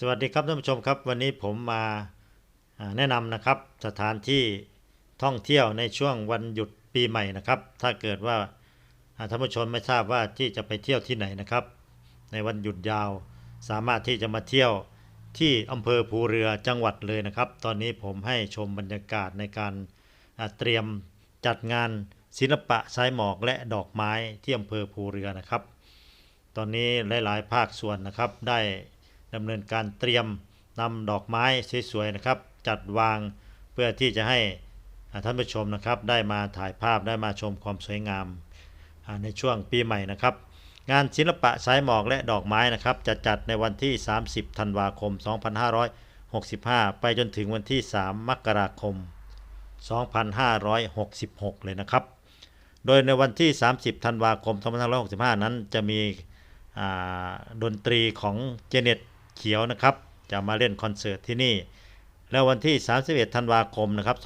สวัสดีครับท่านผู้ชมครับ วันนี้ผมมาแนะนำนะครับสถานที่ท่องเที่ยวในช่วงวันหยุดปีใหม่นะครับ ถ้าเกิดว่าท่านผู้ชมไม่ทราบว่าที่จะไปเที่ยวที่ไหนนะครับ ในวันหยุดยาว สามารถที่จะมาเที่ยวที่อำเภอภูเรือจังหวัดเลยนะครับ ตอนนี้ผมให้ชมบรรยากาศในการเตรียมจัดงานศิลปะสายหมอกและดอกไม้ที่อำเภอภูเรือนะครับ ตอนนี้หลาย ๆ ภาคส่วนนะครับได้ ดำเนินการเตรียมนำดอกไม้สวยๆนะครับ จัดวางเพื่อที่จะให้ท่านผู้ชมนะครับ ได้มาถ่ายภาพได้มาชมความสวยงามในช่วงปีใหม่นะครับ งานศิลปะสายหมอกและดอกไม้นะครับ จะจัดในวันที่ 30 ธันวาคม 2565 ไปจนถึงวันที่ 3 มกราคม 2566 เลยนะครับ โดยในวันที่ 30 ธันวาคม 2565 นั้นจะมีดนตรีของเจเน็ต เขียวนะครับ จะมาเล่นคอนเสิร์ตที่นี่ แล้ววันที่ 31 ธันวาคมนะครับ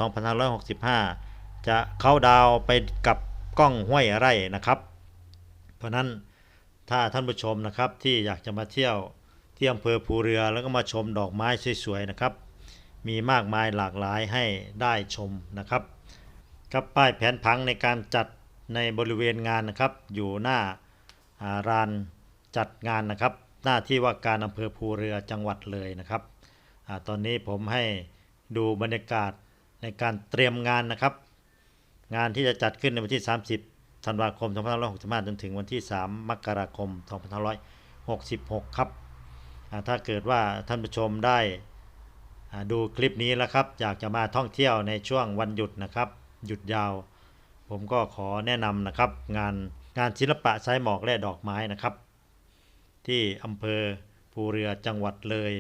2565 จะเข้าดาวไปกับกล้องห้วยไร่นะครับ เพราะนั้นถ้าท่านผู้ชมนะครับที่อยากจะมาเที่ยวที่อำเภอภูเรือแล้วก็มาชมดอกไม้สวยๆนะครับ มีมากมายหลากหลายให้ได้ชมนะครับกับป้ายแผนผังในการจัดในบริเวณงานนะครับ อยู่หน้าารานจัดงานนะครับ หน้าที่ว่าการอำเภอภูเรือจังหวัดเลยนะครับอตอนนี้ผมให้ดูบรรยากาศในการเตรียมงานนะครับ งานที่จะจัดขึ้นในวันที่ 30 ธันวาคม 2565 จนถึงวันที่ 3 มกราคม 2566 ครับ ถ้าเกิดว่าท่านผู้ชมได้ดูคลิปนี้แล้วครับ อยากจะมาท่องเที่ยวในช่วงวันหยุดนะครับ หยุดยาว ผมก็ขอแนะนำนะครับ งานงานศิลปะสายหมอกและดอกไม้นะครับ ที่อำเภอภูเรือจังหวัดเลย